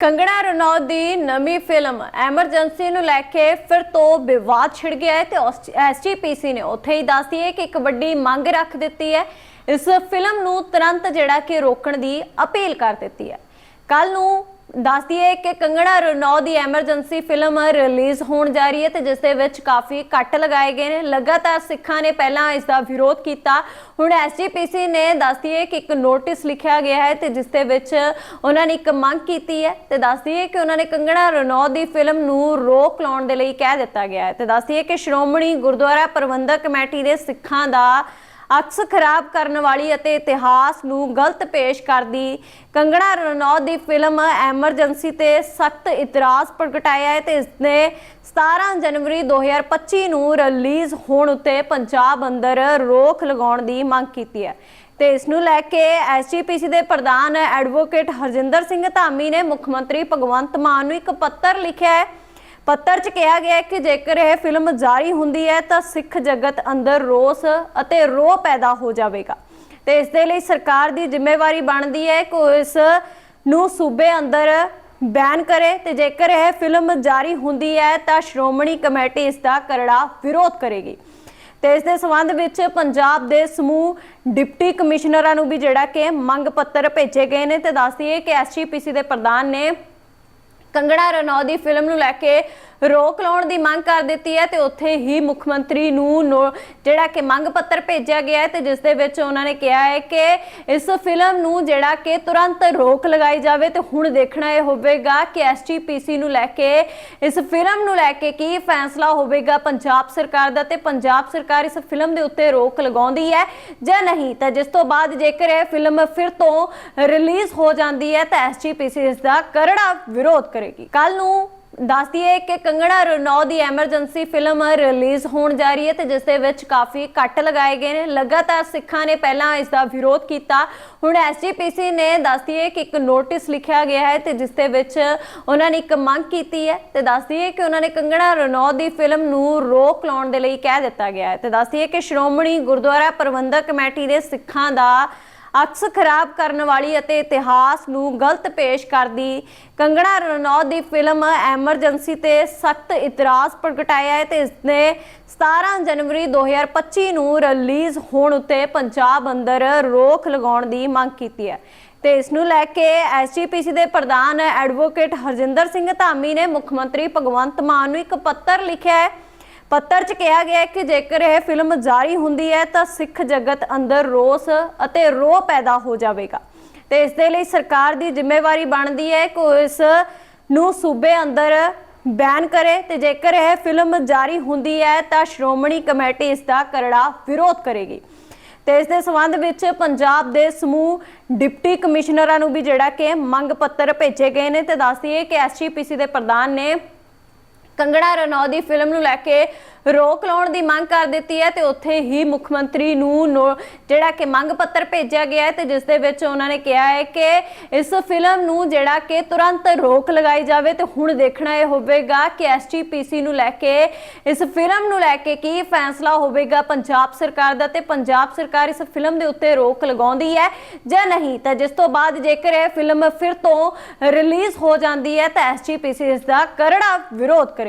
ਕੰਗਣਾ ਰਣੌਤ ਦੀ ਨਵੀਂ film emergency ਨੂੰ ਲੈ ਕੇ ਫਿਰ ਤੋਂ ਵਿਵਾਦ ਛਿੜ ਗਿਆ ਹੈ ਤੇ ਐਸਜੀਪੀਸੀ ਨੇ ਉੱਥੇ ਹੀ ਦੱਸਦੀ ਹੈ ਕਿ ਇੱਕ ਵੱਡੀ ਮੰਗ ਰੱਖ ਦਿੱਤੀ ਹੈ। ਇਸ ਫਿਲਮ ਨੂੰ ਤੁਰੰਤ ਜਿਹੜਾ ਕਿ ਰੋਕਣ ਦੀ ਅਪੀਲ ਕਰ ਦਿੱਤੀ ਹੈ। ਕੱਲ ਨੂੰ ਦੱਸਦੀ ਹੈ ਕਿ ਕੰਗਣਾ ਰਣੌਤ ਦੀ ਐਮਰਜੈਂਸੀ ਫਿਲਮ ਰਿਲੀਜ਼ ਹੋਣ ਜਾ ਰਹੀ ਹੈ ਤੇ ਜਿਸ ਦੇ ਵਿੱਚ ਕਾਫੀ ਕੱਟ ਲਗਾਏ ਗਏ ਨੇ। ਲਗਾਤਾਰ ਸਿੱਖਾਂ ਨੇ ਪਹਿਲਾਂ ਇਸ ਦਾ ਵਿਰੋਧ ਕੀਤਾ। ਹੁਣ ਐਸਜੀਪੀਸੀ ਨੇ ਦੱਸਦੀ ਹੈ ਕਿ ਇੱਕ ਨੋਟਿਸ ਲਿਖਿਆ ਗਿਆ ਹੈ ਤੇ ਜਿਸ ਦੇ ਵਿੱਚ ਉਹਨਾਂ ਨੇ ਇੱਕ ਮੰਗ ਕੀਤੀ ਹੈ ਤੇ ਦੱਸਦੀ ਹੈ ਕਿ ਉਹਨਾਂ ਨੇ ਕੰਗਣਾ ਰਣੌਤ ਦੀ ਫਿਲਮ ਨੂੰ ਰੋਕ ਲਾਉਣ ਦੇ ਲਈ ਕਹਿ ਦਿੱਤਾ ਗਿਆ ਹੈ ਤੇ ਦੱਸਦੀ ਹੈ ਕਿ ਸ਼੍ਰੋਮਣੀ ਗੁਰਦੁਆਰਾ ਪ੍ਰਬੰਧਕ ਕਮੇਟੀ ਦੇ ਸਿੱਖਾਂ ਦਾ ਅਕਸ ਖਰਾਬ ਕਰਨ ਵਾਲੀ ਅਤੇ ਇਤਿਹਾਸ ਨੂੰ ਗਲਤ ਪੇਸ਼ ਕਰਦੀ। ਕੰਗਣਾ ਰਣੌਤ ਦੀ ਫਿਲਮ ਐਮਰਜੈਂਸੀ ਤੇ ਸਖਤ ਇਤਰਾਜ਼ ਪ੍ਰਗਟਾਇਆ ਹੈ ਤੇ ਇਸ ਨੇ 17 ਜਨਵਰੀ 2025 ਨੂੰ ਰਿਲੀਜ਼ ਹੋਣ ਉੱਤੇ ਪੰਜਾਬ ਅੰਦਰ ਰੋਕ ਲਗਾਉਣ ਦੀ ਮੰਗ ਕੀਤੀ ਹੈ। ਤੇ ਇਸ ਨੂੰ ਲੈ ਕੇ ਐਸਜੀਪੀਸੀ ਦੇ ਪ੍ਰਧਾਨ ਐਡਵੋਕੇਟ ਹਰਜਿੰਦਰ ਸਿੰਘ ਧਾਮੀ ਨੇ ਮੁੱਖ ਮੰਤਰੀ ਭਗਵੰਤ ਮਾਨ ਨੂੰ ਇੱਕ ਪੱਤਰ ਲਿਖਿਆ ਹੈ। ਪੱਤਰ 'ਚ ਕਿਹਾ ਗਿਆ ਹੈ ਕਿ ਜੇਕਰ ਇਹ ਫਿਲਮ ਜਾਰੀ ਹੁੰਦੀ ਹੈ ਤਾਂ ਸਿੱਖ ਜਗਤ ਅੰਦਰ ਰੋਸ ਅਤੇ ਰੋਹ ਪੈਦਾ ਹੋ ਜਾਵੇਗਾ। ਤੇ ਇਸ ਦੇ ਲਈ ਸਰਕਾਰ ਦੀ ਜ਼ਿੰਮੇਵਾਰੀ ਬਣਦੀ ਹੈ ਕਿ ਇਸ ਨੂੰ ਸੂਬੇ ਅੰਦਰ ਬੈਨ ਕਰੇ ਤੇ ਜੇਕਰ ਇਹ ਫਿਲਮ ਜਾਰੀ ਹੁੰਦੀ ਹੈ ਤਾਂ ਸ਼੍ਰੋਮਣੀ ਕਮੇਟੀ ਇਸ ਦਾ ਕਰੜਾ ਵਿਰੋਧ ਕਰੇਗੀ। ਤੇ ਇਸ ਦੇ ਸੰਬੰਧ ਵਿੱਚ ਪੰਜਾਬ ਦੇ ਸਮੂਹ ਡਿਪਟੀ ਕਮਿਸ਼ਨਰਾਂ ਨੂੰ ਵੀ ਜਿਹੜਾ ਕਿ ਮੰਗ ਪੱਤਰ ਭੇਜੇ ਗਏ ਨੇ ਤੇ ਦੱਸਦੀ ਹੈ ਕਿ ਐਸਜੀਪੀਸੀ ਦੇ ਪ੍ਰਧਾਨ ਨੇ ਕੰਗੜਾ ਰਣੌਤ ਦੀ ਫਿਲਮ ਨੂੰ ਲੈ ਕੇ ਰੋਕ ਲਾਉਣ ਦੀ ਮੰਗ ਕਰ ਦਿੱਤੀ ਹੈ ਤੇ ਉੱਥੇ ਹੀ ਮੁੱਖ ਮੰਤਰੀ ਨੂੰ ਨੋ- ਜਿਹੜਾ ਕਿ ਮੰਗ ਪੱਤਰ ਭੇਜਿਆ ਗਿਆ ਹੈ ਤੇ ਜਿਸ ਦੇ ਵਿੱਚ ਉਹਨਾਂ ਨੇ ਕਿਹਾ ਹੈ ਕਿ ਇਸ ਫਿਲਮ ਨੂੰ ਜਿਹੜਾ ਕਿ ਤੁਰੰਤ ਰੋਕ ਲਗਾਈ ਜਾਵੇ ਤੇ ਹੁਣ ਦੇਖਣਾ ਇਹ ਹੋਵੇਗਾ ਕਿ ਐਸਜੀਪੀਸੀ ਨੂੰ ਲੈ ਕੇ, ਇਸ ਫਿਲਮ ਨੂੰ ਲੈ ਕੇ ਕੀ ਫੈਸਲਾ ਹੋਵੇਗਾ ਪੰਜਾਬ ਸਰਕਾਰ ਦਾ ਤੇ ਪੰਜਾਬ ਸਰਕਾਰ ਇਸ ਫਿਲਮ ਦੇ ਉੱਤੇ ਰੋਕ ਲਗਾਉਂਦੀ ਹੈ ਜਾਂ ਨਹੀਂ। ਤਾਂ ਜਿਸ ਤੋਂ ਬਾਅਦ ਜੇਕਰ ਇਹ ਫਿਲਮ ਫਿਰ ਤੋਂ ਰਿਲੀਜ਼ ਹੋ ਜਾਂਦੀ ਹੈ ਤਾਂ ਐਸਜੀਪੀਸੀ ਇਸ ਦਾ ਕਰੜਾ ਵਿਰੋਧ ਕਰੇ ਕਰੇਗੀ ਕੱਲ ਨੂੰ ਦੱਸਦੀ ਹੈ ਕਿ ਕੰਗਣਾ ਰਣੌਤ ਦੀ ਐਮਰਜੈਂਸੀ ਫਿਲਮ ਰਿਲੀਜ਼ ਹੋਣ ਜਾ ਰਹੀ ਹੈ ਤੇ ਜਿਸ ਦੇ ਵਿੱਚ ਕਾਫੀ ਕੱਟ ਲਗਾਏ ਗਏ ਨੇ। ਲਗਾਤਾਰ ਸਿੱਖਾਂ ਨੇ ਪਹਿਲਾਂ ਇਸ ਦਾ ਵਿਰੋਧ ਕੀਤਾ। ਹੁਣ ਐਸਜੀਪੀਸੀ ਨੇ ਦੱਸਦੀ ਹੈ ਕਿ ਇੱਕ ਨੋਟਿਸ ਲਿਖਿਆ ਗਿਆ ਹੈ ਤੇ ਜਿਸ ਦੇ ਵਿੱਚ ਉਹਨਾਂ ਨੇ ਇੱਕ ਮੰਗ ਕੀਤੀ ਹੈ ਤੇ ਦੱਸਦੀ ਹੈ ਕਿ ਉਹਨਾਂ ਨੇ ਕੰਗਣਾ ਰਣੌਤ ਦੀ ਫਿਲਮ ਨੂੰ ਰੋਕ ਲਾਉਣ ਦੇ ਲਈ ਕਹਿ ਦਿੱਤਾ ਗਿਆ ਹੈ। ਤੇ ਦੱਸਦੀ ਹੈ ਕਿ ਸ਼੍ਰੋਮਣੀ ਗੁਰਦੁਆਰਾ ਪ੍ਰਬੰਧਕ ਕਮੇਟੀ ਦੇ ਸਿੱਖਾਂ ਦਾ ਅਕਸ ਖਰਾਬ ਕਰਨ ਵਾਲੀ ਅਤੇ ਇਤਿਹਾਸ ਨੂੰ ਗਲਤ ਪੇਸ਼ ਕਰਦੀ। ਕੰਗਣਾ ਰਣੌਤ ਦੀ ਫਿਲਮ ਐਮਰਜੈਂਸੀ ਤੇ ਸਖਤ ਇਤਰਾਜ਼ ਪ੍ਰਗਟਾਇਆ ਹੈ ਤੇ ਇਸ ਨੇ 17 ਜਨਵਰੀ 2025 ਨੂੰ ਰਿਲੀਜ਼ ਹੋਣ ਉੱਤੇ ਪੰਜਾਬ ਅੰਦਰ ਰੋਕ ਲਗਾਉਣ ਦੀ ਮੰਗ ਕੀਤੀ ਹੈ। ਤੇ ਇਸ ਨੂੰ ਲੈ ਕੇ ਐਸਜੀਪੀਸੀ ਦੇ ਪ੍ਰਧਾਨ ਐਡਵੋਕੇਟ ਹਰਜਿੰਦਰ ਸਿੰਘ ਧਾਮੀ ਨੇ ਮੁੱਖ ਮੰਤਰੀ ਭਗਵੰਤ ਮਾਨ ਨੂੰ ਇੱਕ ਪੱਤਰ ਲਿਖਿਆ ਹੈ। ਪੱਤਰ 'ਚ ਕਿਹਾ ਗਿਆ ਹੈ ਕਿ ਜੇਕਰ ਇਹ ਫਿਲਮ ਜਾਰੀ ਹੁੰਦੀ ਹੈ ਤਾਂ ਸਿੱਖ ਜਗਤ ਅੰਦਰ ਰੋਸ ਅਤੇ ਰੋਹ ਪੈਦਾ ਹੋ ਜਾਵੇਗਾ। ਤੇ ਇਸ ਦੇ ਲਈ ਸਰਕਾਰ ਦੀ ਜ਼ਿੰਮੇਵਾਰੀ ਬਣਦੀ ਹੈ ਕਿ ਇਸ ਨੂੰ ਸੂਬੇ ਅੰਦਰ ਬੈਨ ਕਰੇ ਤੇ ਜੇਕਰ ਇਹ ਫਿਲਮ ਜਾਰੀ ਹੁੰਦੀ ਹੈ ਤਾਂ ਸ਼੍ਰੋਮਣੀ ਕਮੇਟੀ ਇਸ ਦਾ ਕਰੜਾ ਵਿਰੋਧ ਕਰੇਗੀ। ਤੇ ਇਸ ਦੇ ਸੰਬੰਧ ਵਿੱਚ ਪੰਜਾਬ ਦੇ ਸਮੂਹ ਡਿਪਟੀ ਕਮਿਸ਼ਨਰਾਂ ਨੂੰ ਵੀ ਜਿਹੜਾ ਕਿ ਮੰਗ ਪੱਤਰ ਭੇਜੇ ਗਏ ਨੇ ਤੇ ਦੱਸਦੀ ਹੈ ਕਿ ਐਸਜੀਪੀਸੀ ਦੇ ਪ੍ਰਧਾਨ ਨੇ ਕੰਗੜਾ ਰਣੌਤ ਦੀ ਫਿਲਮ ਨੂੰ ਲੈ ਕੇ ਰੋਕ ਲਾਉਣ ਦੀ ਮੰਗ ਕਰ ਦਿੱਤੀ ਹੈ ਤੇ ਉੱਥੇ ਹੀ ਮੁੱਖ ਮੰਤਰੀ ਨੂੰ ਨੋ- ਜਿਹੜਾ ਕਿ ਮੰਗ ਪੱਤਰ ਭੇਜਿਆ ਗਿਆ ਹੈ ਤੇ ਜਿਸ ਦੇ ਵਿੱਚ ਉਹਨਾਂ ਨੇ ਕਿਹਾ ਹੈ ਕਿ ਇਸ ਫਿਲਮ ਨੂੰ ਜਿਹੜਾ ਕਿ ਤੁਰੰਤ ਰੋਕ ਲਗਾਈ ਜਾਵੇ ਤੇ ਹੁਣ ਦੇਖਣਾ ਇਹ ਹੋਵੇਗਾ ਕਿ ਐਸਜੀਪੀਸੀ ਨੂੰ ਲੈ ਕੇ, ਇਸ ਫਿਲਮ ਨੂੰ ਲੈ ਕੇ ਕੀ ਫੈਸਲਾ ਹੋਵੇਗਾ ਪੰਜਾਬ ਸਰਕਾਰ ਦਾ ਤੇ ਪੰਜਾਬ ਸਰਕਾਰ ਇਸ ਫਿਲਮ ਦੇ ਉੱਤੇ ਰੋਕ ਲਗਾਉਂਦੀ ਹੈ ਜਾਂ ਨਹੀਂ? ਤਾਂ ਜਿਸ ਤੋਂ ਬਾਅਦ ਜੇਕਰ ਇਹ ਫਿਲਮ ਫਿਰ ਤੋਂ ਰਿਲੀਜ਼ ਹੋ ਜਾਂਦੀ ਹੈ ਤਾਂ ਐਸਜੀਪੀਸੀ ਇਸ ਦਾ ਕਰੜਾ ਵਿਰੋਧ ਕਰੇ